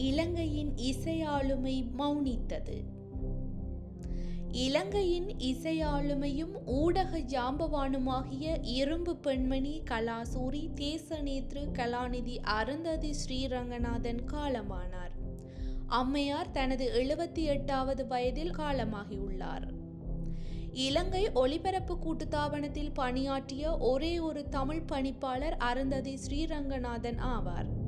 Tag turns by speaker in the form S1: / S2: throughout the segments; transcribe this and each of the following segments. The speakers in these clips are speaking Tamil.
S1: இலங்கையின் இசையாளுமை மௌனித்தது. இலங்கையின் இசையாளுமையும் ஊடக ஜாம்பவானுமாகிய இரும்பு பெண்மணி கலாசூரி தேசநேத்ரு கலாநிதி அருந்ததி ஸ்ரீரங்கநாதன் காலமானார். அம்மையார் தனது எழுபத்தி எட்டாவது வயதில் காலமாகியுள்ளார். இலங்கை ஒலிபரப்பு கூட்டுத்தாபனத்தில் பணியாற்றிய ஒரே ஒரு தமிழ் பணிப்பாளர் அருந்ததி ஸ்ரீரங்கநாதன் ஆவார்.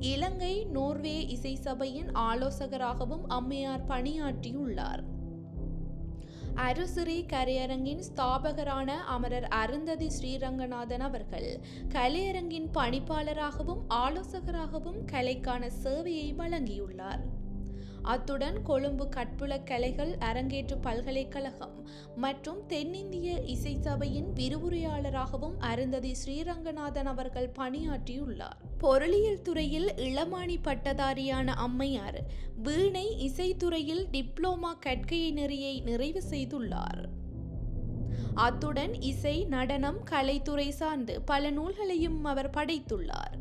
S1: இலங்கை நோர்வே இசை சபையின் ஆலோசகராகவும் அம்மையார் பணியாற்றியுள்ளார். அருசிறி கரையரங்கின் ஸ்தாபகரான அமரர் அருந்ததி ஸ்ரீரங்கநாதன் அவர்கள் கலையரங்கின் பணிப்பாளராகவும் ஆலோசகராகவும் கலைக்கான சேவையை வழங்கியுள்ளார். அத்துடன் கொழும்பு கட்புல கலைகள் அரங்கேற்று பல்கலைக்கழகம் மற்றும் தென்னிந்திய இசை சபையின் விரிவுரையாளராகவும் அருந்ததி ஸ்ரீரங்கநாதன் அவர்கள் பணியாற்றியுள்ளார். பொருளியல் துறையில் இளமானி பட்டதாரியான அம்மையார் வீணை இசைத்துறையில் டிப்ளோமா கற்கை நெறியை நிறைவு செய்துள்ளார். அத்துடன் இசை நடனம் கலைத்துறை சார்ந்து பல நூல்களையும் அவர் படைத்துள்ளார்.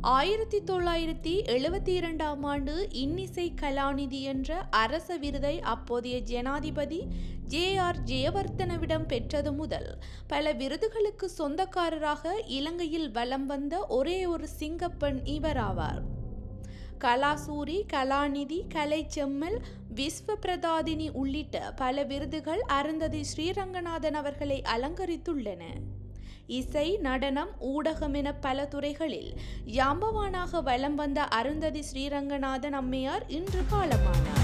S1: ஆயிரத்தி தொள்ளாயிரத்தி எழுபத்தி இரண்டாம் ஆண்டு இன்னிசை கலாநிதி என்ற அரச விருதை அப்போதைய ஜனாதிபதி ஜே ஆர் ஜெயவர்த்தனவிடம் பெற்றது முதல் பல விருதுகளுக்கு சொந்தக்காரராக இலங்கையில் வலம் வந்த ஒரே ஒரு சிங்கப்பெண் இவராவார். கலாசூரி கலாநிதி கலைச்செம்மல் விஸ்வ பிரதாதினி உள்ளிட்ட பல விருதுகள் அருந்ததி ஸ்ரீரங்கநாதன் அவர்களை அலங்கரித்துள்ளன. இசை நடனம் ஊடகம் என பல துறைகளில் யாம்பவானாக வலம் வந்த அருந்ததி ஸ்ரீரங்கநாதன் அம்மையார் இன்று காலமானார்.